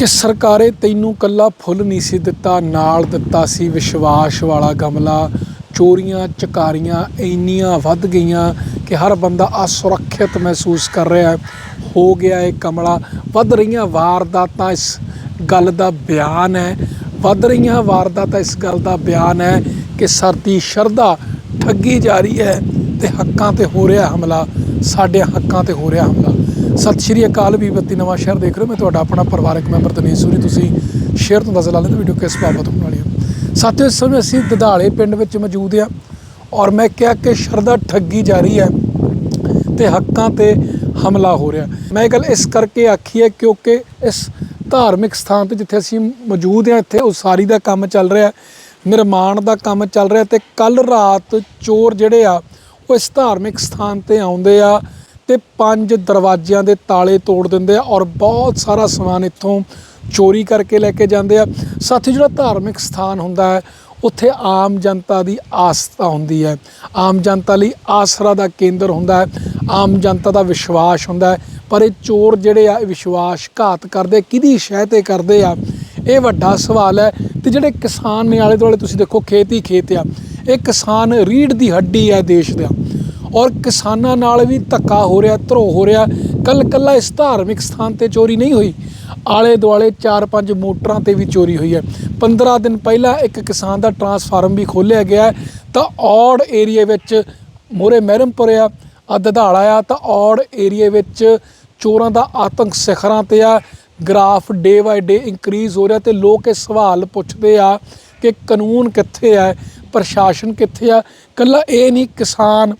ਕਿ ਸਰਕਾਰੇ ਤੈਨੂੰ ਕੱਲਾ ਫੁੱਲ ਨਹੀਂ ਸੀ ਦਿੱਤਾ, ਨਾਲ ਦਿੱਤਾ ਸੀ ਵਿਸ਼ਵਾਸ ਵਾਲਾ ਗਮਲਾ। ਚੋਰੀਆਂ, ਚਕਾਰੀਆਂ ਇੰਨੀਆਂ ਵੱਧ ਗਈਆਂ ਕਿ ਹਰ ਬੰਦਾ ਅਸੁਰੱਖਿਅਤ ਮਹਿਸੂਸ ਕਰ ਰਿਹਾ ਹੋ। ਗਿਆ ਇਹ ਕਮਲਾ। ਵੱਧ ਰਹੀਆਂ ਵਾਰਦਾਤਾਂ ਇਸ ਗੱਲ ਦਾ ਬਿਆਨ ਹੈ। ਵੱਧ ਰਹੀਆਂ ਵਾਰਦਾਤਾਂ ਇਸ ਗੱਲ ਦਾ ਬਿਆਨ ਹੈ ਕਿ ਸਰਦੀ ਸ਼ਰਧਾ ਠੱਗੀ ਜਾ ਰਹੀ ਹੈ ਤੇ ਹੱਕਾਂ ਤੇ ਹੋ ਰਿਹਾ ਹਮਲਾ। ਸਾਡੇ ਹੱਕਾਂ ਤੇ ਹੋ ਰਿਹਾ ਹਮਲਾ। ਸਤਿ ਸ਼੍ਰੀ ਅਕਾਲ ਵੀ ਬੱਤੀ ਨਵਾਂ ਸ਼ਹਿਰ ਦੇਖ ਰਹੇ ਹੋ। ਮੈਂ ਤੁਹਾਡਾ ਆਪਣਾ ਪਰਿਵਾਰਕ ਮੈਂਬਰ ਤਨੀਸ਼ ਸੂਰੀ। ਤੁਸੀਂ ਸ਼ੇਅਰ ਤੋਂ ਨਜ਼ਰ ਲਾ ਲੈਂਦੇ ਵੀਡੀਓ ਕਿਸ ਬਾਬਤ ਹੋਣ ਵਾਲੀ ਹੈ। ਸਾਥੀਓ, ਇਸ ਸਮੇਂ ਅਸੀਂ ਦਦਾਲੇ ਪਿੰਡ ਵਿੱਚ ਮੌਜੂਦ ਹਾਂ ਔਰ ਮੈਂ ਕਿਹਾ ਕਿ ਸ਼ਰਧਾ ਠੱਗੀ ਜਾ ਰਹੀ ਹੈ ਤੇ ਹੱਕਾਂ ਤੇ ਹਮਲਾ ਹੋ ਰਿਹਾ। ਮੈਂ ਇਹ ਗੱਲ ਇਸ ਕਰਕੇ ਆਖੀ ਹੈ ਕਿਉਂਕਿ ਇਸ ਧਾਰਮਿਕ ਸਥਾਨ ਤੇ ਜਿੱਥੇ ਅਸੀਂ ਮੌਜੂਦ ਹਾਂ, ਇੱਥੇ ਉਸਾਰੀ ਦਾ ਕੰਮ ਚੱਲ ਰਿਹਾ, ਨਿਰਮਾਣ ਦਾ ਕੰਮ ਚੱਲ ਰਿਹਾ ਤੇ ਕੱਲ ਰਾਤ ਚੋਰ ਜਿਹੜੇ ਆ, ਉਹ ਇਸ ਧਾਰਮਿਕ ਸਥਾਨ ਤੇ ਆਉਂਦੇ ਆ ਤੇ ਪੰਜ ਦਰਵਾਜ਼ਿਆਂ ਦੇ ਤਾਲੇ ਤੋੜ ਦਿੰਦੇ ਆ ਔਰ ਬਹੁਤ ਸਾਰਾ ਸਮਾਨ ਇੱਥੋਂ ਚੋਰੀ ਕਰਕੇ ਲੈ ਕੇ ਜਾਂਦੇ ਆ। ਸਾਥੀ, ਜਿਹੜਾ ਧਾਰਮਿਕ ਸਥਾਨ ਹੁੰਦਾ ਹੈ, ਉੱਥੇ ਆਮ ਜਨਤਾ ਦੀ ਆਸਥਾ ਹੁੰਦੀ ਹੈ। ਆਮ ਜਨਤਾ ਲਈ ਆਸਰਾ ਦਾ ਕੇਂਦਰ ਹੁੰਦਾ ਹੈ। ਆਮ ਜਨਤਾ ਦਾ ਵਿਸ਼ਵਾਸ ਹੁੰਦਾ ਹੈ। ਪਰ ਇਹ ਚੋਰ ਜਿਹੜੇ ਆ, ਇਹ ਵਿਸ਼ਵਾਸਘਾਤ ਕਰਦੇ, ਕਿਹਦੀ ਸ਼ਹਿ ਤੇ ਕਰਦੇ ਆ? ਇਹ ਵੱਡਾ ਸਵਾਲ ਹੈ ਤੇ ਜਿਹੜੇ ਕਿਸਾਨ ਨੇ ਆਲੇ ਦੁਆਲੇ ਤੁਸੀਂ ਦੇਖੋ, ਖੇਤੀ ਖੇਤ ਆ। ਇਹ ਕਿਸਾਨ ਰੀੜ ਦੀ ਹੱਡੀ ਹੈ ਦੇਸ਼ ਦਾ। ਔਰ ਕਿਸਾਨਾਂ ਨਾਲ ਵੀ ਧੱਕਾ ਹੋ ਰਿਹਾ ਧਰੋ ਹੋ ਰਿਹਾ। ਕੱਲ ਕੱਲਾ ਇਸ ਧਾਰਮਿਕ ਸਥਾਨ ਤੇ ਚੋਰੀ ਨਹੀਂ ਹੋਈ। ਆਲੇ ਦੁਆਲੇ 4-5 ਮੋਟਰਾਂ ਤੇ ਵੀ ਚੋਰੀ ਹੋਈ ਹੈ। 15 ਦਿਨ ਪਹਿਲਾਂ ਇੱਕ ਕਿਸਾਨ ਦਾ ਟਰਾਂਸਫਾਰਮ ਵੀ ਖੋਲ੍ਹਿਆ ਗਿਆ ਤਾਂ ਔੜ ਏਰੀਏ ਵਿੱਚ ਮੋਰੇ ਮਹਿਰਮਪੁਰ ਆ ਆ ਦਧਾਲਾ ਆ ਤਾਂ ਔੜ ਏਰੀਏ ਵਿੱਚ ਚੋਰਾਂ ਦਾ ਆਤੰਕ ਸਿਖਰਾਂ ਤੇ ਆ। Graph day by day increase ਹੋ ਰਿਹਾ ਤੇ ਲੋਕ ਇਹ ਸਵਾਲ ਪੁੱਛਦੇ ਆ ਕਿ ਕਾਨੂੰਨ ਕਿੱਥੇ ਹੈ ਪ੍ਰਸ਼ਾਸਨ ਕਿੱਥੇ ਆ? ਕੱਲਾ ਇਹ ਨਹੀਂ ਕਿਸਾਨ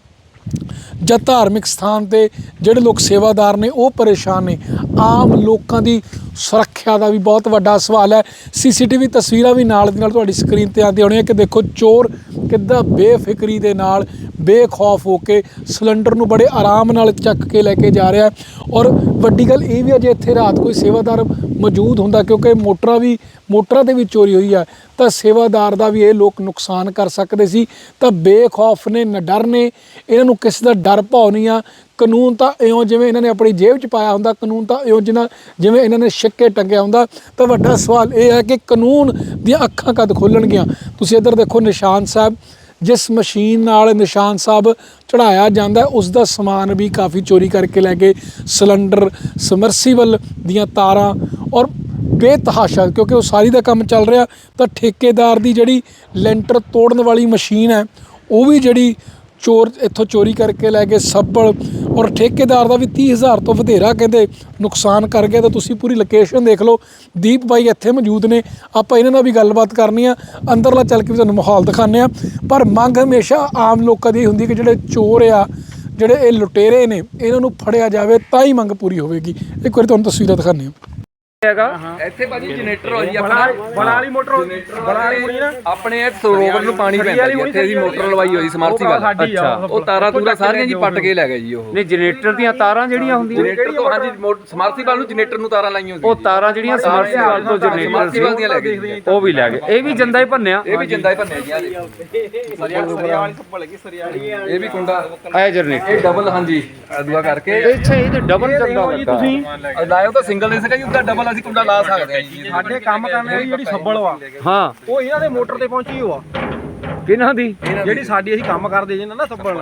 ਜਾਂ ਧਾਰਮਿਕ ਸਥਾਨ ਤੇ ਜਿਹੜੇ ਲੋਕ ਸੇਵਾਦਾਰ ਨੇ ਉਹ ਪਰੇਸ਼ਾਨ ਨੇ। ਆਮ ਲੋਕਾਂ ਦੀ ਸੁਰੱਖਿਆ ਦਾ ਵੀ ਬਹੁਤ ਵੱਡਾ ਸਵਾਲ ਹੈ। ਸੀਸੀਟੀਵੀ ਤਸਵੀਰਾਂ ਵੀ ਨਾਲ ਦੀ ਨਾਲ ਤੁਹਾਡੀ ਸਕਰੀਨ ਤੇ ਆਉਂਦੀਆਂ ਹੋਣੀਆਂ ਕਿ ਦੇਖੋ ਚੋਰ ਕਿੱਦਾਂ ਬੇਫਿਕਰੀ ਦੇ ਨਾਲ ਬੇਖੌਫ ਹੋ ਕੇ ਸਿਲੰਡਰ ਨੂੰ ਬੜੇ ਆਰਾਮ ਨਾਲ ਚੱਕ ਕੇ ਲੈ ਕੇ ਜਾ ਰਿਹਾ ਔਰ ਵੱਡੀ ਗੱਲ ਇਹ ਵੀ ਹੈ, ਜੇ ਇੱਥੇ ਰਾਤ ਕੋਈ ਸੇਵਾਦਾਰ ਮੌਜੂਦ ਹੁੰਦਾ ਕਿਉਂਕਿ ਮੋਟਰਾਂ ਵੀ, ਮੋਟਰਾਂ ਤੇ ਵੀ ਚੋਰੀ ਹੋਈ ਹੈ ਤਾਂ ਸੇਵਾਦਾਰ ਦਾ ਵੀ ਇਹ ਲੋਕ ਨੁਕਸਾਨ ਕਰ ਸਕਦੇ ਸੀ। ਤਾਂ ਬੇਖੌਫ ਨੇ, ਨਡਰ ਨੇ, ਇਹਨਾਂ ਨੂੰ ਕਿਸੇ ਦਾ ਡਰ ਭੌ ਨਹੀਂ ਆ। ਕਾਨੂੰਨ ਤਾਂ ਇਉਂ ਜਿਵੇਂ ਇਹਨਾਂ ਨੇ ਆਪਣੀ ਜੇਬ 'ਚ ਪਾਇਆ ਹੁੰਦਾ ਕਾਨੂੰਨ ਤਾਂ ਇਉਂ ਜਿਨਾ ਜਿਵੇਂ ਇਹਨਾਂ ਨੇ ਛਿੱਕੇ ਟੰਗਿਆ ਹੁੰਦਾ ਤਾਂ ਵੱਡਾ ਸਵਾਲ ਇਹ ਹੈ ਕਿ ਕਾਨੂੰਨ ਦੀਆਂ ਅੱਖਾਂ ਕਦ ਖੋਲਣਗੀਆਂ? ਤੁਸੀਂ ਇੱਧਰ ਦੇਖੋ ਨਿਸ਼ਾਨ ਸਾਹਿਬ ਜਿਸ ਮਸ਼ੀਨ ਨਾਲ ਨਿਸ਼ਾਨ ਸਾਹਿਬ ਚੜਾਇਆ ਜਾਂਦਾ ਹੈ, ਉਸ ਦਾ ਸਮਾਨ ਵੀ ਕਾਫੀ ਚੋਰੀ ਕਰਕੇ ਲੈ ਗਏ ਸਿਲੰਡਰ ਸਮਰਸੀਬਲ ਦੀਆਂ ਤਾਰਾਂ ਔਰ ਬੇਤਹਾਸ਼ਾ ਕਿਉਂਕਿ ਉਹ ਸਾਰੀ ਦਾ ਕੰਮ ਚੱਲ ਰਿਹਾ ਤਾਂ ਠੇਕੇਦਾਰ ਦੀ ਜਿਹੜੀ ਲੈਂਟਰ ਤੋੜਨ ਵਾਲੀ ਮਸ਼ੀਨ ਹੈ ਉਹ ਵੀ ਜਿਹੜੀ ਚੋਰ ਇੱਥੋਂ ਚੋਰੀ ਕਰਕੇ ਲੈ ਗਏ ਸੱਬਲ ਔਰ ਠੇਕੇਦਾਰ ਦਾ ਵੀ 30000 ਤੋਂ ਵਧੇਰਾ ਕਹਿੰਦੇ ਨੁਕਸਾਨ ਕਰ ਗਿਆ ਤਾਂ ਤੁਸੀਂ ਪੂਰੀ ਲੋਕੇਸ਼ਨ ਦੇਖ ਲਓ। ਦੀਪ ਬਾਈ ਇੱਥੇ ਮੌਜੂਦ ਨੇ। ਆਪਾਂ ਇਹਨਾਂ ਨਾਲ ਵੀ ਗੱਲਬਾਤ ਕਰਨੀ ਆ। ਅੰਦਰਲਾ ਚੱਲ ਕੇ ਵੀ ਤੁਹਾਨੂੰ ਮਾਹੌਲ ਦਿਖਾਉਂਦੇ ਆ। ਪਰ ਮੰਗ ਹਮੇਸ਼ਾ ਆਮ ਲੋਕਾਂ ਦੀ ਹੁੰਦੀ ਕਿ ਜਿਹੜੇ ਚੋਰ ਆ, ਜਿਹੜੇ ਇਹ ਲੁਟੇਰੇ ਨੇ, ਇਹਨਾਂ ਨੂੰ ਫੜਿਆ ਜਾਵੇ ਤਾਂ ਹੀ ਮੰਗ ਪੂਰੀ ਹੋਵੇਗੀ। ਇੱਕ ਵਾਰੀ ਤੁਹਾਨੂੰ ਤਸਵੀਰਾਂ ਦਿਖਾਉਂਦੇ ਆ। ਹੈਗਾ। ਇੱਥੇ ਭਾਜੀ ਜਨਰੇਟਰ ਹੋ ਜੀ ਆਪਣਾ। ਬਣਾ ਵਾਲੀ ਮੋਟਰ ਬਣਾ ਵਾਲੀ ਮੁੜੀ ਨਾ ਆਪਣੇ ਇਹ ਸਰੋਵਰ ਨੂੰ ਪਾਣੀ ਪੈਂਦਾ ਜੀ ਇੱਥੇ ਅਸੀਂ ਮੋਟਰ ਲਵਾਈ ਹੋਈ ਸਮਰਸੀਬਲ ਅੱਛਾ। ਉਹ ਤਾਰਾਂ ਤੂਰਾ ਸਾਰੀਆਂ ਜੀ ਪੱਟ ਕੇ ਲੈ ਗਏ ਜੀ ਉਹ। ਨਹੀਂ ਜਨਰੇਟਰ ਦੀਆਂ ਤਾਰਾਂ ਜਿਹੜੀਆਂ ਹੁੰਦੀਆਂ। ਜਨਰੇਟਰ ਤੋਂ ਹਾਂਜੀ ਸਮਰਸੀਬਲ ਨੂੰ ਜਨਰੇਟਰ ਨੂੰ ਤਾਰਾਂ ਲਾਈਆਂ ਉਹ ਤਾਰਾਂ ਜਿਹੜੀਆਂ ਸਮਰਸੀਬਲ ਤੋਂ ਜਨਰੇਟਰ ਦੀਆਂ ਲੈ ਗਏ ਉਹ ਵੀ ਲੈ ਗਏ। ਇਹ ਵੀ ਜੰਦਾ ਹੀ ਭੰਨਿਆ। ਇਹ ਵੀ ਜਿੰਦਾ ਹੀ ਭੰਨਿਆ ਜੀ ਆਹ ਦੇਖੋ। ਸਰੀਆ ਵਾਲੀ ਕੱਪੜ ਲੱਗੀ ਸਰੀਆ ਵਾਲੀ ਇਹ ਵੀ ਕੁੰਡਾ। ਇਹ ਜਨਰੇਟਰ। ਇਹ ਡਬਲ ਹਾਂਜੀ। ਅਦੂਆ ਕਰਕੇ। ਅੱਛਾ ਇਹ ਤੇ ਡਬਲ ਚੰਦਾ ਲੱਗਾ। ਅਹ ਲਾਇਓ ਤਾਂ ਸਿੰਗਲ ਦੇ ਸਕਾ ਜੀ ਉਹਦਾ ਡਬਲ ਅਸੀਂ ਕੁੰਡਾ ਲਾ ਸਕਦੇ ਹਾਂ ਜੀ। ਸਾਡੇ ਕੰਮ ਕਰਨ ਵਾਲੀ ਜਿਹੜੀ ਸੱਬਲ ਵਾ ਹਾਂ। ਉਹ ਇਹਨਾਂ ਦੇ ਮੋਟਰ ਤੇ ਪਹੁੰਚੀ ਹੋਆ। ਕਿਹਨਾਂ ਦੀ? ਜਿਹੜੀ ਸਾਡੀ ਅਸੀਂ ਕੰਮ ਕਰਦੇ ਜਿੰਨਾ ਨਾ ਸੱਬਲ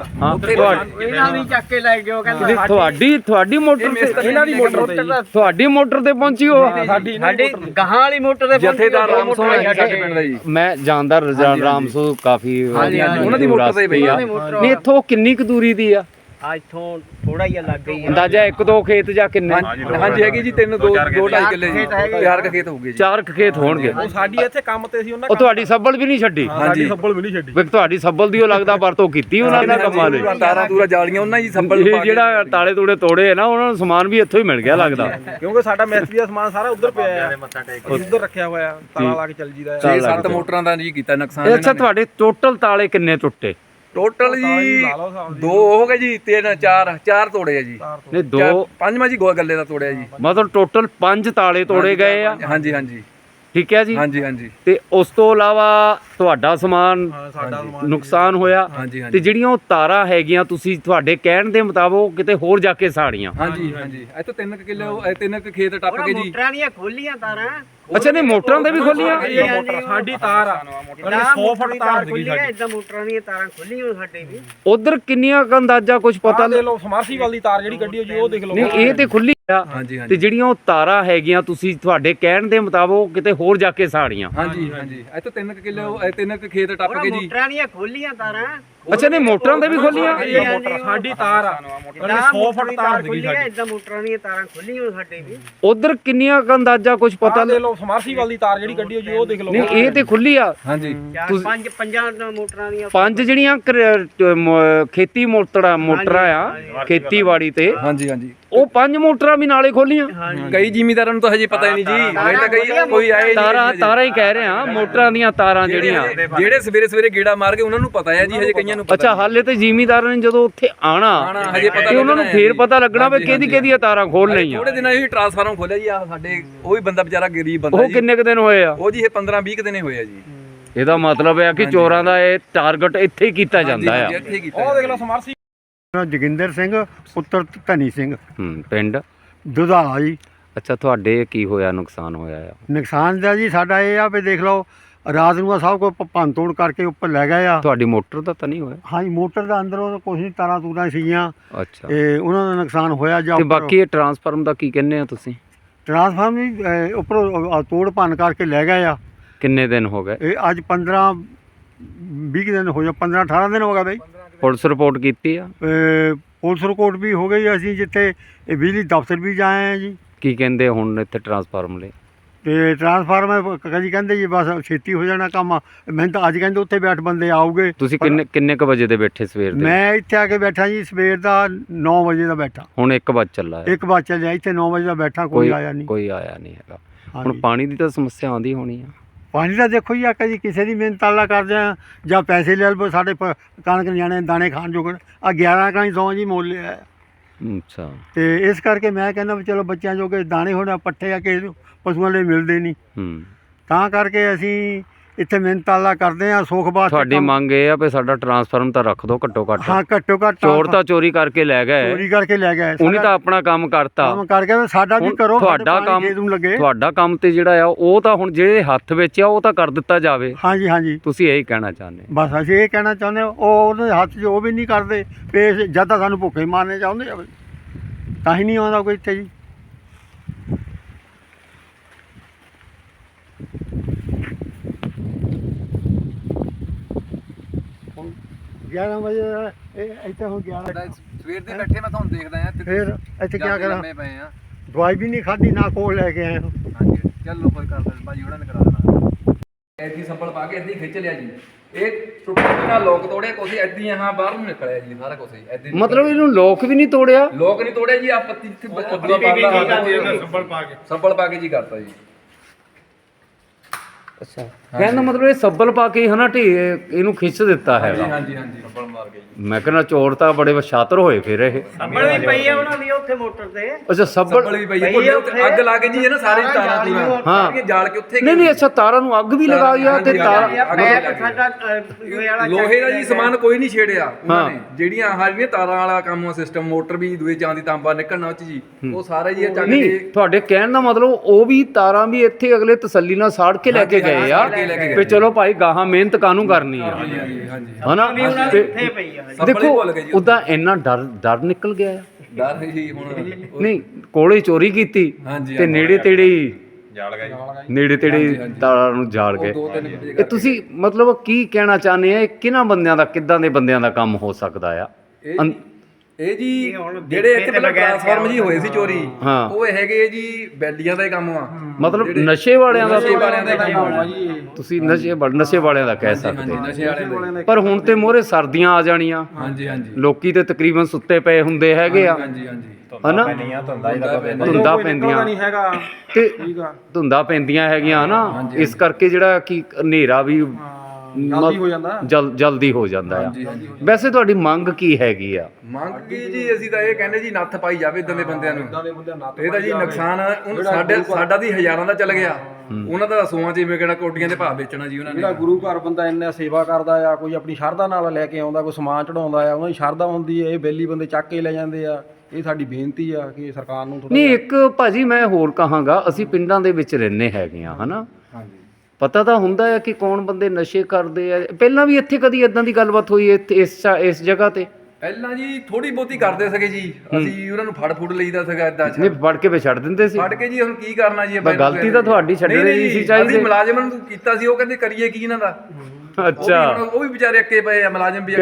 ਇਹਨਾਂ ਦੀ ਚੱਕ ਕੇ ਲੈ ਗਏ ਉਹ ਕਹਿੰਦੇ ਤੁਹਾਡੀ ਤੁਹਾਡੀ ਮੋਟਰ ਤੇ ਇਹਨਾਂ ਦੀ ਮੋਟਰ ਤੇ। ਤੁਹਾਡੀ ਮੋਟਰ ਤੇ ਪਹੁੰਚੀ ਹੋ ਸਾਡੀ ਤੇ। ਗਾਹਾਂ ਵਾਲੀ ਮੋਟਰ ਦੇ ਜਥੇਦਾਰ ਰਾਮ ਸੋਹਣਾ ਸਾਡੇ ਪਿੰਡ ਦਾ ਜੀ। ਮੈਂ ਜਾਣਦਾ ਰਜਾਨ ਰਾਮਸੂ ਕਾਫੀ ਉਹਨਾਂ ਦੀ ਮੋਟਰ ਤੇ ਪਈ ਆ। ਨਹੀਂ ਇੱਥੋਂ ਕਿੰਨੀ ਕੁ ਦੂਰੀ ਦੀ ਆ? ਆ ਇੱਥੋਂ ਥੋੜਾ ਜਿਹਾ ਲੱਗ ਗਈ ਅੰਦਾਜ਼ਾ ਇੱਕ ਦੋ ਖੇਤ ਜਾਂ ਕਿੰਨੇ? ਹਾਂਜੀ ਹੈਗੀ ਜੀ ਤਿੰਨ ਦੋ ਦੋ ਢਾਈ ਕਿੱਲੇ ਜੀ। ਤਿਆਰ ਕ ਖੇਤ ਹੋਊਗੇ ਜੀ। ਚਾਰ ਕੁ ਖੇਤ ਹੋਣਗੇ। ਉਹ ਸਾਡੀ ਇੱਥੇ ਕੰਮ ਤੇ ਸੀ ਉਹਨਾਂ ਉਹ ਤੁਹਾਡੀ ਸੱਬਲ ਵੀ ਨਹੀਂ ਛੱਡੀ। ਸਾਡੀ ਸੱਬਲ ਵੀ ਨਹੀਂ ਛੱਡੀ। ਵੀ ਤੁਹਾਡੀ ਸੱਬਲ ਦੀ ਉਹ ਲੱਗਦਾ ਵਰਤੋਂ ਕੀਤੀ ਉਹਨਾਂ ਨੇ ਕੰਮਾਂ ਲਈ। ਤਾਰਾਂ ਤੂਰਾ ਜਾਲੀਆਂ ਉਹਨਾਂ ਹੀ ਸੰਭਲ ਇਹ ਜਿਹੜਾ ਤਾਲੇ ਤੂੜੇ ਤੋੜੇ ਨਾ ਉਹਨਾਂ ਨੂੰ ਸਮਾਨ ਵੀ ਇੱਥੋਂ ਹੀ ਮਿਲ ਗਿਆ ਲੱਗਦਾ। ਕਿਉਂਕਿ ਸਾਡਾ ਮਿਸਤਰੀ ਦਾ ਸਮਾਨ ਸਾਰਾ ਉੱਧਰ ਪਿਆ ਆ। ਉੱਧਰ ਰੱਖਿਆ ਹੋਇਆ ਤਾਲਾ ਲਾ ਕੇ ਚੱਲ ਜੀਦਾ ਆ। 6-7 ਮੋਟਰਾਂ ਦਾ ਜੀ ਕੀਤਾ ਨੁਕਸਾਨ ਅੱਛਾ ਤੁਹਾਡੇ ਟੋਟਲ ਤਾਲੇ ਕਿੰਨੇ ਟੁੱਟੇ? ਟੋਟਲ ਜੀ ਦੋ ਹੋ ਗਏ ਜੀ ਤਿੰਨ ਚਾਰ ਚਾਰ ਤੋੜੇ ਆ ਜੀ। ਨੇ ਦੋ ਪੰਜਵਾਂ ਜੀ ਗੋਆ ਗੱਲੇ ਦਾ ਤੋੜਿਆ ਜੀ। ਮਤਲਬ ਟੋਟਲ 5 ਤਾਲੇ ਤੋੜੇ ਗਏ ਆ। ਹਾਂਜੀ ਹਾਂਜੀ। ਠੀਕ ਹੈ ਜੀ? ਹਾਂਜੀ ਹਾਂਜੀ। ਤੇ ਉਸ ਤੋਂ ਇਲਾਵਾ ਤੁਹਾਡਾ ਸਮਾਨ ਸਾਡਾ ਸਮਾਨ ਨੁਕਸਾਨ ਹੋਇਆ। ਤੇ ਜਿਹੜੀਆਂ ਉਹ ਤਾਰਾਂ ਹੈਗੀਆਂ ਤੁਸੀਂ ਤੁਹਾਡੇ ਕਹਿਣ ਦੇ ਮੁਤਾਬਕ ਕਿਤੇ ਹੋਰ ਜਾ ਕੇ ਸਾੜੀਆਂ। ਹਾਂਜੀ ਹਾਂਜੀ। ਇੱਥੋਂ 3 ਕਿਲੋ 3 ਖੇਤ ਟੱਪ ਕੇ ਜੀ। ਮੋਟਰਾਂ ਦੀਆਂ ਖੋਲੀਆਂ ਤਾਰਾਂ। ਅੱਛਾ ਨਹੀਂ ਮੋਟਰਾਂ ਦੇ ਵੀ ਖੋਲੀਆਂ? ਮੋਟਰ ਸਾਡੀ ਤਾਰ ਆ। ਇਦਾਂ 100 ਫੁੱਟ ਤਾਰ ਖੋਲੀਆਂ ਸਾਡੀ ਇਦਾਂ ਮੋਟਰਾਂ ਦੀਆਂ ਤਾਰਾਂ ਖੋਲੀਆਂ ਸਾਡੇ ਵੀ। ਉਧਰ ਕਿੰਨੀਆਂ ਕੁ ਅੰਦਾਜ਼ਾ ਕੁਝ ਪਤਾ ਦੇ ਲਓ ਸਮਰਸੀਬਲ ਦੀ ਤਾਰ ਜਿਹੜੀ ਕੱਢੀ ਹੋਈ ਉਹ ਦੇਖ ਲਓ। ਨਹੀਂ ਇਹ ਤੇ ਖੁੱਲੀ ਆ ਹਾਂਜੀ ਤੇ ਜਿਹੜੀਆਂ ਉਹ ਤਾਰਾਂ ਹੈਗੀਆਂ ਤੁਸੀਂ ਤੁਹਾਡੇ ਕਹਿਣ ਦੇ ਮੁਤਾਬਕ ਕਿਤੇ ਹੋਰ ਜਾ ਕੇ ਸਾੜੀਆਂ। ਹਾਂਜੀ ਹਾਂਜੀ। ਇੱਥੋਂ 3 ਕਿਲੋ 3 ਖੇਤ ਟੱਪ ਕੇ ਜੀ। ਮੋਟਰਾਂ ਦੀਆਂ ਖੋਲੀਆਂ ਤਾਰਾਂ। ਅੱਛਾ ਨਹੀਂ ਮੋਟਰਾਂ ਦੇ ਵੀ ਖੋਲੀਆਂ? ਮੋਟਰ ਸਾਡੀ ਤਾਰ ਆ। 100 ਫੁੱਟ ਤਾਰ ਖੋਲੀਆਂ ਸਾਡੀ। ਇਦਾਂ ਮੋਟਰਾਂ ਦੀਆਂ ਤਾਰਾਂ ਖੋਲੀਆਂ ਸਾਡੇ ਵੀ। ਉਧਰ ਕਿੰਨੀਆਂ ਕੁ ਅੰਦਾਜ਼ਾ ਕੁਝ ਪਤਾ ਦੇ ਲਓ ਸਮਰਸੀਬਲ ਦੀ ਤਾਰ ਜਿਹੜੀ ਕੱਢੀ ਹੋਈ ਉਹ ਦੇਖ ਲਓ। ਨਹੀਂ ਇਹ ਤੇ ਖੁੱਲੀ ਆ। ਹਾਂਜੀ। ਪੰਜ ਪੰਜਾਂ ਮੋਟਰਾਂ ਦੀਆਂ। ਪੰਜ ਜਿਹੜੀਆਂ ਖੇਤੀ ਮੋਟਰਾਂ ਮੋਟਰਾਂ ਆ ਖੇਤੀਬਾੜੀ ਤੇ। ਹਾਂਜੀ ਹਾਂਜੀ। ਉਹ ਪੰਜ ਮੋਟਰਾਂ ਵੀ ਨਾਲੇ ਖੋਲੀਆਂ। ਕਈ ਜ਼ਿਮੀਦਾਰਾਂ ਨੂੰ ਤਾਂ ਹਜੇ ਪਤਾ ਹੀ ਨਹੀਂ ਜੀ। ਮੈਂ ਤਾਂ ਕਈ ਕੋਈ ਆਏ ਤਾਰਾਂ। ਤਾਰਾਂ ਹੀ ਕਹਿ ਰਹੇ ਆ ਮੋਟਰਾਂ ਦੀਆਂ ਤਾਰਾਂ ਜਿਹੜੀਆਂ। ਜਿਹੜੇ ਸਵੇਰੇ ਸਵੇਰੇ ਗੇੜਾ ਮਾਰ ਕੇ ਉਹਨਾਂ ਨੂੰ ਪਤਾ ਹੈ ਜੀ ਹਜੇ ਕਈਆਂ ਨੂੰ ਪਤਾ ਅੱਛਾ ਹਾਲੇ ਤੇ ਜ਼ਿਮੀਦਾਰਾਂ ਨੇ ਜਦੋਂ ਉੱਥੇ ਆਣਾ ਹਜੇ ਪਤਾ ਉਹਨਾਂ ਨੂੰ ਫੇਰ ਪਤਾ ਲੱਗਣਾ ਵੀ ਕਿਹਦੀ। ਕਿਹਦੀਆਂ ਤਾਰਾਂ ਖੋਲ ਲਈਆਂ। ਥੋੜੇ ਦਿਨਾਂ ਹੀ ਟ੍ਰਾਂਸਫਾਰਮ ਖੋਲਿਆ ਜੀ ਆ ਸਾਡੇ ਉਹ ਵੀ ਬੰਦਾ ਵਿਚਾਰਾ ਗਰੀਬ ਬੰਦਾ ਉਹ ਜੀ। ਕਿੰਨੇ ਕੁ ਦਿਨ ਹੋਏ ਆ? ਉਹ ਜੀ ਇਹ 15 20 ਦਿਨੇ ਹੋਏ ਆ ਜੀ। ਇਹਦਾ ਮਤਲਬ ਹੈ ਕਿ ਚੋਰਾਂ ਦਾ ਇਹ ਟਾਰਗੇਟ ਇੱਥੇ ਹੀ ਕੀਤਾ ਜਾਂਦਾ ਆ। ਉਹ ਦੇਖ ਲਓ ਸਮਰਸੀ ਜੋਗਿੰਦਰ ਸਿੰਘ ਪੁੱਤਰ ਧਨੀ ਸਿੰਘ। ਹੂੰ ਪਿੰਡ? ਦੁਧਾਲਾ ਜੀ। ਅੱਛਾ ਤੁਹਾਡੇ ਕੀ ਹੋਇਆ ਨੁਕਸਾਨ ਹੋਇਆ ਆ? ਨੁਕਸਾਨ ਦਾ ਜੀ ਸਾਡਾ ਇਹ ਆ ਵੀ ਦੇਖ ਲਓ ਰਾਤ ਨੂੰ ਆ ਸਭ ਕੋ ਭੰਨ ਤੋੜ ਕਰਕੇ ਉੱਪਰ ਲੈ ਗਏ ਆ। ਤੁਹਾਡੀ ਮੋਟਰ ਦਾ ਤਾਂ ਨਹੀਂ ਹੋਇਆ? ਹਾਂਜੀ ਮੋਟਰ ਦਾ ਅੰਦਰੋਂ ਕੁਛ ਨਹੀਂ ਤਾਰਾਂ ਤੂਰਾਂ ਸੀਗੀਆਂ। ਅੱਛਾ। ਇਹ ਉਹਨਾਂ ਦਾ ਨੁਕਸਾਨ ਹੋਇਆ ਜਾਂ ਤੇ ਉੱਪਰ ਬਾਕੀ ਇਹ ਟਰਾਂਸਫਾਰਮ ਦਾ ਕੀ ਕਹਿੰਦੇ ਆ ਤੁਸੀਂ? ਟਰਾਂਸਫਾਰਮ ਵੀ ਅਹ, ਉੱਪਰੋਂ ਅਹ, ਤੋੜ ਭੰਨ ਕਰਕੇ ਲੈ ਗਏ ਆ। ਕਿੰਨੇ ਦਿਨ ਹੋ ਗਏ? ਇਹ ਅੱਜ 15 20 ਦਿਨ ਹੋ ਜਾ 15 18 ਦਿਨ ਹੋ ਗਏ ਬਈ। ਪੁਲਿਸ ਰਿਪੋਰਟ ਕੀਤੀ ਆ? ਪੁਲਿਸ ਰਿਪੋਰਟ ਵੀ ਹੋ ਗਈ ਅਸੀਂ ਜਿੱਥੇ ਇਹ ਬਿਜਲੀ ਦਫ਼ਤਰ ਵੀ ਜਾਏ ਆ ਜੀ। ਕੀ ਕਹਿੰਦੇ ਹੁਣ ਇੱਥੇ ਟਰਾਂਸਫਾਰਮ ਲਈ? ਤੇ ਟਰਾਂਸਫਾਰਮਰ ਕਦੀ ਕਹਿੰਦੇ ਜੀ ਬਸ ਛੇਤੀ ਹੋ ਜਾਣਾ ਕੰਮ। ਮੈਂ ਤਾਂ ਅੱਜ ਕਹਿੰਦੇ ਉੱਥੇ ਬੈਠ ਬੰਦੇ ਆਉਗੇ। ਤੁਸੀਂ ਕਿੰਨੇ ਕਿੰਨੇ ਕ ਵਜੇ ਦੇ ਬੈਠੇ ਸਵੇਰ ਦੇ? ਮੈਂ ਇੱਥੇ ਆ ਕੇ ਬੈਠਾ ਜੀ ਸਵੇਰ ਦਾ 9 ਵਜੇ ਦਾ ਬੈਠਾ। ਹੁਣ 1 ਵਜ ਚੱਲਾ ਹੈ। ਇੱਕ ਵਾਰ ਚੱਲਿਆ ਇੱਥੇ 9 ਵਜੇ ਦਾ ਬੈਠਾ ਕੋਈ ਆਇਆ ਨਹੀਂ। ਕੋਈ ਆਇਆ ਨਹੀਂ ਹੈਗਾ। ਹੁਣ ਹਾਂਜੀ। ਪਾਣੀ ਦੀ ਤਾਂ ਸਮੱਸਿਆ ਆਉਂਦੀ ਹੋਣੀ ਆ। ਪਾਣੀ ਦਾ ਦੇਖੋ ਜੀ ਆ ਕਦੀ ਕਿਸੇ ਦੀ ਮਿਹਨਤ ਆਲਾ ਕਰਦੇ ਆ ਜਾਂ ਪੈਸੇ ਲੈ ਲਵੋ ਸਾਡੇ ਪ- ਕਣਕ ਨਿਆਣੇ ਦਾਣੇ ਖਾਣ ਜੋਗਣ ਆ 11 ਕਣੀ ਸੌ ਜੀ ਮੁੱਲ ਹੈ ਅੱਛਾ। ਤੇ ਇਸ ਕਰਕੇ ਮੈਂ ਕਹਿੰਦਾ ਵੀ ਚਲੋ ਬੱਚਿਆਂ ਜੋਗੇ ਦਾਣੇ ਹੁਣ ਪੱਠੇ ਆ ਕਿ ਪਸ਼ੂਆਂ ਲਈ ਮਿਲਦੇ ਨਹੀਂ। ਹੂੰ। ਤਾਂ ਕਰਕੇ ਅਸੀਂ ਇੱਥੇ ਮਿਹਨਤ ਆਲਾ ਕਰਦੇ ਆ ਸੁੱਖ ਵਾਸਤੇ ਤੁਹਾਡੀ ਮੰਗ ਇਹ ਆ ਵੀ ਸਾਡਾ ਟਰਾਂਸਫਾਰਮ ਤਾਂ ਰੱਖ ਦਿਓ ਘੱਟੋ ਘੱਟ। ਹਾਂ ਘੱਟੋ ਘੱਟ ਚੋਰ ਤਾਂ ਚੋਰੀ ਕਰਕੇ ਲੈ ਗਏ। ਚੋਰੀ ਕਰਕੇ ਲੈ ਗਏ। ਉਹਨੇ ਤਾਂ ਆਪਣਾ ਕੰਮ ਕਰਤਾ। ਕੰਮ ਕਰਕੇ ਸਾਡਾ ਵੀ ਕਰੋ ਤੁਹਾਡਾ ਕੰਮ ਤੁਹਾਡਾ ਕੰਮ ਤੇ ਜਿਹੜਾ ਆ ਉਹ ਤਾਂ ਹੁਣ ਜਿਹੜੇ ਹੱਥ ਵਿੱਚ ਆ ਉਹ ਤਾਂ ਕਰ ਦਿੱਤਾ ਜਾਵੇ। ਹਾਂਜੀ ਹਾਂਜੀ। ਤੁਸੀਂ ਇਹੀ ਕਹਿਣਾ ਚਾਹੁੰਦੇ ਬਸ ਅਸੀਂ ਇਹ ਕਹਿਣਾ ਚਾਹੁੰਦੇ ਹਾਂ, ਉਹ ਉਹਦੇ ਹੱਥ 'ਚ ਉਹ ਵੀ ਨਹੀਂ ਕਰਦੇ। ਪੇਸ਼ ਜਦ ਸਾਨੂੰ ਭੁੱਖੇ ਮਾਰਨੇ ਚਾਹੁੰਦੇ ਆ। ਤਾਂ ਹੀ ਨਹੀਂ ਆਉਂਦਾ ਕੋਈ ਇੱਥੇ ਜੀ। 11 ਵਜੇ ਦਾ ਇਹ ਇੱਥੇ ਹੁਣ 11 ਸਵੇਰ ਦੇ ਬੈਠੇ ਮੈਂ ਤੁਹਾਨੂੰ ਦੇਖਦਾ ਆ ਫਿਰ ਇੱਥੇ ਕੀ ਕਰਾਂ? ਲੰਮੇ ਪਏ ਆ। ਦਵਾਈ ਵੀ ਨਹੀਂ ਖਾਧੀ ਨਾ ਕੋਲ ਲੈ ਕੇ ਆਏ ਹਾਂ। ਹਾਂਜੀ ਚੱਲੋ ਕੋਈ ਕਰ ਦੇ ਭਾਜੀ ਉਹਨਾਂ ਨੇ ਕਰਾ ਦੇਣਾ। ਐਦੀ ਸੰਭਲ ਪਾ ਕੇ ਐਦੀ ਖਿੱਚ ਲਿਆ ਜੀ। ਇਹ ਟੁੱਟੇ ਬਿਨਾ ਲੋਕ ਤੋੜੇ ਕੋਸੀ ਐਦੀ ਹਾਂ ਬਾਹਰ ਨੂੰ ਨਿਕਲਿਆ ਜੀ ਸਾਰਾ ਕੁਝ ਐਦੀ ਮਤਲਬ ਇਹਨੂੰ ਲੋਕ ਵੀ ਨਹੀਂ ਤੋੜਿਆ? ਲੋਕ ਨਹੀਂ ਤੋੜੇ ਜੀ ਆ ਪੱਤੀ ਇੱਥੇ ਅੱਧੀ ਪਾਉਂਦਾ ਸੰਭਲ ਪਾ ਕੇ। ਸੰਭਲ ਪਾ ਕੇ ਜੀ ਕਰਤਾ ਜੀ। ਅੱਛਾ। ਕਹਿਣ ਦਾ ਮਤਲਬ ਇਹ ਸੱਬਲ ਪਾ ਕੇ ਹਨਾ ਢੇ ਇਹਨੂੰ ਖਿੱਚ ਦਿੱਤਾ ਹੈਗਾ। ਹਾਂਜੀ ਹਾਂਜੀ। ਸੰਭਲ ਮਾਰ ਕੇ ਜੀ। ਮੈਂ ਕਹਿੰਦਾ ਚੋਰ ਤਾਂ ਬੜੇ ਸ਼ਾਤਰ ਹੋਏ ਫਿਰ ਇਹ। ਅੱਬਲ ਵੀ ਪਈ ਆ ਉਹਨਾਂ ਦੀ ਉੱਥੇ ਮੋਟਰ ਤੇ। ਅੱਛਾ ਸੱਬਲ ਵੀ ਪਈ ਉੱਤੇ ਅੱਗ ਲੱਗ ਜੀ ਹੈ ਨਾ ਸਾਰੇ ਤਾਰਾਂ ਤੂਰਾਂ ਹਾਂ। ਜਾਲ ਕੇ ਉੱਥੇ ਨਹੀਂ ਨਹੀਂ ਅੱਛਾ ਤਾਰਾਂ ਨੂੰ ਅੱਗ ਵੀ ਲਗਾਈ ਆ ਤੇ ਤਾਰ ਲੋਹੇ ਵਾਲਾ ਲੋਹੇ ਦਾ ਜੀ ਸਮਾਨ ਕੋਈ ਨਹੀਂ ਛੇੜਿਆ ਉਹਨਾਂ ਹਾਂ। ਨੇ। ਜਿਹੜੀਆਂ ਆਹ ਜਿਹੜੀਆਂ ਤਾਰਾਂ ਵਾਲਾ ਕੰਮ ਸਿਸਟਮ ਮੋਟਰ ਵੀ ਦੂਏ ਜਾਂਦੀ ਤਾਂਬਾ ਨਿਕਲਣਾ ਉੱਚ ਜੀ। ਉਹ ਸਾਰਾ ਜੀ ਇਹ ਚੱਕ ਨਹੀਂ ਕੇ ਤੁਹਾਡੇ ਕਹਿਣ ਦਾ ਮਤਲਬ ਉਹ ਵੀ ਤਾਰਾਂ ਵੀ ਇੱਥੇ ਅਗਲੇ ਤਸੱਲੀ ਨਾਲ ਸਾੜ ਕੇ ਲੈ ਕੇ ਗਏ ਆ। ਕੇ ਲੈ ਕੇ ਗਏ। ਵੀ ਚਲੋ ਭਾਈ ਗਾਹਾਂ ਮਿਹਨਤ ਕਾਹਨੂੰ ਕਰਨੀ ਆ? ਹਾਂਜੀ ਹਾਂਜੀ ਹਾਂਜੀ। ਹਨਾ? ਵੀ ਉਹਨਾਂ ਦੀ ਤੇ ਉੱਥੇ ਪਈ ਆ? ਹੀ ਦੇਖੋ ਭੁੱਲ ਗਏ ਜੀ ਉਹਦਾ ਇੰਨਾ ਡਰ ਡਰ ਨਿਕਲ ਗਿਆ ਆ। ਡਰ ਹੀ ਹੁਣ ਨਹੀਂ ਕੋਲੇ ਚੋਰੀ ਕੀਤੀ ਹਾਂਜੀ, ਤੇ ਨੇੜੇ ਤੇੜੇ ਹੀ ਨੇੜੇ ਤੇੜੇ ਹੀ ਤਾਰਾਂ ਨੂੰ ਜਾਲ ਗਏ। ਦੋ ਤਿੰਨ ਵਜੇ ਇਹ ਤੁਸੀਂ ਮਤਲਬ ਕੀ ਕਹਿਣਾ ਚਾਹੁੰਦੇ ਆ? ਇਹ ਕਿਹਨਾਂ ਬੰਦਿਆਂ ਦਾ ਕਿੱਦਾਂ ਦੇ ਬੰਦਿਆਂ ਦਾ ਕੰਮ ਹੋ ਸਕਦਾ ਆ? ਇਹ ਅੰ- ਇਹ ਜੀ ਜਿਹੜੇ ਇੱਥੇ ਪਹਿਲਾਂ ਟ੍ਰਾਂਸਫਾਰਮ ਜੀ ਹੋਏ ਸੀ ਚੋਰੀ ਹਾਂ। ਉਹ ਹੈਗੇ ਜੀ ਬੈਲੀਆਂ ਦਾ ਹੀ ਕੰਮ ਆ। ਮਤਲਬ ਨਸ਼ੇ ਵਾਲਿਆਂ ਦਾ ਨਸ਼ੇ ਵਾਲਿਆਂ ਦਾ ਹੀ ਕੰਮ ਆ ਤੁਸੀਂ ਨਸ਼ੇ ਵਾਲ- ਨਸ਼ੇ ਵਾਲਿਆਂ ਦਾ ਕਹਿ ਸਕਦੇ ਹਾਂਜੀ ਨਸ਼ੇ ਵਾਲਿਆਂ ਦਾ ਹੀ। ਪਰ ਹੁਣ ਤੇ ਮੋਰੇ ਸਰਦੀਆਂ ਆ ਜਾਣੀਆਂ। ਹਾਂਜੀ ਹਾਂਜੀ। ਲੋਕੀ ਤੇ ਤਕਰੀਬਨ ਸੁੱਤੇ ਪਏ ਹੁੰਦੇ ਹੈਗੇ ਆ। ਹਾਂਜੀ ਹਾਂਜੀ ਹਨਾ? ਧੁੰਦਾ ਪੈਂਦੀਆਂ ਨਹੀਂ ਹੈਗਾ। ਤੇ ਠੀਕ ਆ। ਧੁੰਦਾ ਪੈਂਦੀਆਂ ਹੈਗੀਆਂ ਹਨਾ? ਇਸ ਕਰਕੇ ਜਿਹੜਾ ਕਿ ਹਨੇਰਾ ਵੀ ਜਲਦੀ ਹੋ ਜਾਂਦਾ? ਜਲ ਜਲਦੀ ਹੋ ਜਾਂਦਾ ਆ। ਹਾਂਜੀ ਹਾਂਜੀ ਵੈਸੇ ਤੁਹਾਡੀ ਮੰਗ ਕੀ ਹੈਗੀ ਆ? ਮੰਗ ਕੀ ਜੀ ਅਸੀਂ ਤਾਂ ਇਹ ਕਹਿੰਦੇ ਜੀ ਨੱਥ ਪਾਈ ਜਾਵੇ ਇਦਾਂ ਦੇ ਬੰਦਿਆਂ ਨੂੰ। ਇਦਾਂ ਦੇ ਇਹ ਤਾਂ ਜੀ ਨੁਕਸਾਨ ਸਾਡੇ ਸਾਡਾ ਦੀ ਹਜ਼ਾਰਾਂ ਦਾ ਚੱਲ ਗਿਆ। ਉਹਨਾਂ ਦਾ ਸੋਆਂ ਚ ਇਵੇਂ ਕਿਹੜਾ ਕੋਟੀਆਂ ਦੇ ਭਾਅ ਵੇਚਣਾ ਜੀ ਉਹਨਾਂ ਜਿਹੜਾ ਨੇ ਗੁਰੂ ਘਰ ਬੰਦਾ ਇੰਨਾ ਸੇਵਾ ਕਰਦਾ ਆ ਕੋਈ ਆਪਣੀ ਸ਼ਰਧਾ ਨਾਲ ਲੈ ਕੇ ਆਉਂਦਾ ਕੋਈ ਸਮਾਨ ਚੜਾਉਂਦਾ ਆ ਉਹਨਾਂ ਦੀ ਸ਼ਰਧਾ ਹੁੰਦੀ ਹੈ ਇਹ ਬੇਲੀ ਬੰਦੇ ਚੱਕ ਕੇ ਲੈ ਜਾਂਦੇ ਆ। ਇਹ ਸਾਡੀ ਬੇਨਤੀ ਆ ਕਿ ਸਰਕਾਰ ਨੂੰ ਥੋੜਾ ਨਹੀਂ ਇੱਕ ਭਾਜੀ ਮੈਂ ਹੋਰ ਕਹਾਂਗਾ ਅਸੀਂ ਪਿੰਡਾਂ ਦੇ ਵਿੱਚ ਰਹਿੰਦੇ ਹੈਗੇ ਆ ਹਨਾ? ਪਤਾ ਤਾਂ ਹੁੰਦਾ ਹੈ ਕਿ ਕੌਣ ਬੰਦੇ ਨਸ਼ੇ ਕਰਦੇ ਆ। ਪਹਿਲਾਂ ਵੀ ਇੱਥੇ ਕਦੀ ਇਦਾਂ ਦੀ ਗੱਲਬਾਤ ਹੋਈ ਇੱਥੇ ਇਸ ਇਸ ਜਗ੍ਹਾ ਤੇ? ਪਹਿਲਾਂ ਜੀ ਥੋੜੀ ਬਹੁਤੀ ਕਰਦੇ ਸੀਗੇ ਜੀ। ਅਸੀਂ ਉਹਨਾਂ ਨੂੰ ਫੜ ਫੁੜ ਲਈਦਾ ਸੀਗਾ ਇਦਾਂ ਨਹੀਂ ਫੜ ਕੇ ਵੇ ਛੱਡ ਦਿੰਦੇ ਸੀ। ਫੜ ਕੇ ਜੀ ਹੁਣ ਕੀ ਕਰਨਾ ਜੀ ਬਾਈ ਗਲਤੀ ਤਾਂ ਤੁਹਾਡੀ ਛੱਡਣੀ ਨਹੀਂ, ਨਹੀਂ ਸੀ ਚਾਹੀਦੀ। ਅਸੀਂ ਮੁਲਾਜ਼ਮਾਂ ਨੂੰ ਕੀਤਾ ਸੀ ਉਹ ਕਹਿੰਦੇ ਕਰੀਏ ਕੀ ਇਹਨਾਂ ਦਾ। ਅੱਛਾ। ਉਹ ਵੀ ਵਿਚਾਰੇ ਅੱਕੇ ਪਏ ਆ ਮੁਲਾਜ਼ਮ ਵੀ